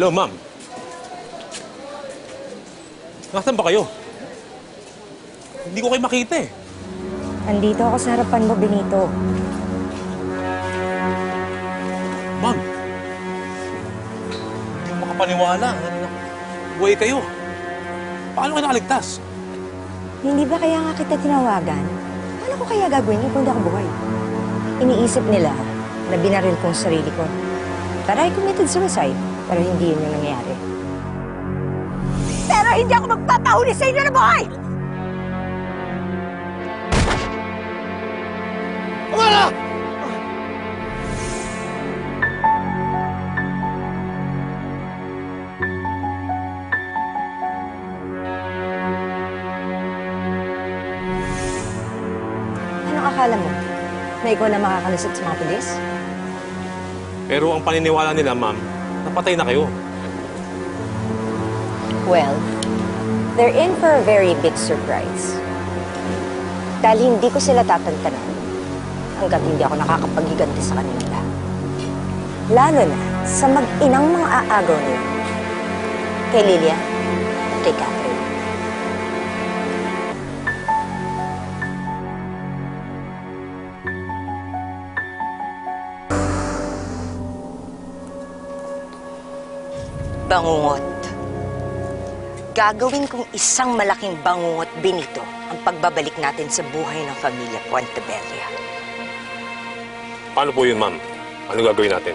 Hello, ma'am. Nasaan ba kayo? Hindi ko kayo makita eh. Andito ako sa harapan mo, Benito. Ma'am. Hindi ko makapaniwala. Buhay kayo. Paano kayo nakaligtas? Hindi ba kaya nga kita tinawagan? Ano ko kaya gagawin kung hindi ako buhay? Iniisip nila na binaril kong sarili ko. Para I committed suicide. Pero hindi yun yung nangyayari. Pero hindi ako magpapahuli sa inyo na buhay! Wala! Anong akala mo? Na ikaw na makakalusot sa mga pulis? Pero ang paniniwala nila, ma'am, napatay na kayo. Well, they're in for a very big surprise. Dahil hindi ko sila tatantanan hanggat hindi ako nakakapaghiganti sa kanila. Lalo na sa mag-inang mga aagaw nila. Kay Lilia at kay Catherine. Bangungot. Gagawin kong isang malaking bangungot, Benito, ang pagbabalik natin sa buhay ng pamilya Puentebella. Paano po yun, ma'am? Ano gagawin natin?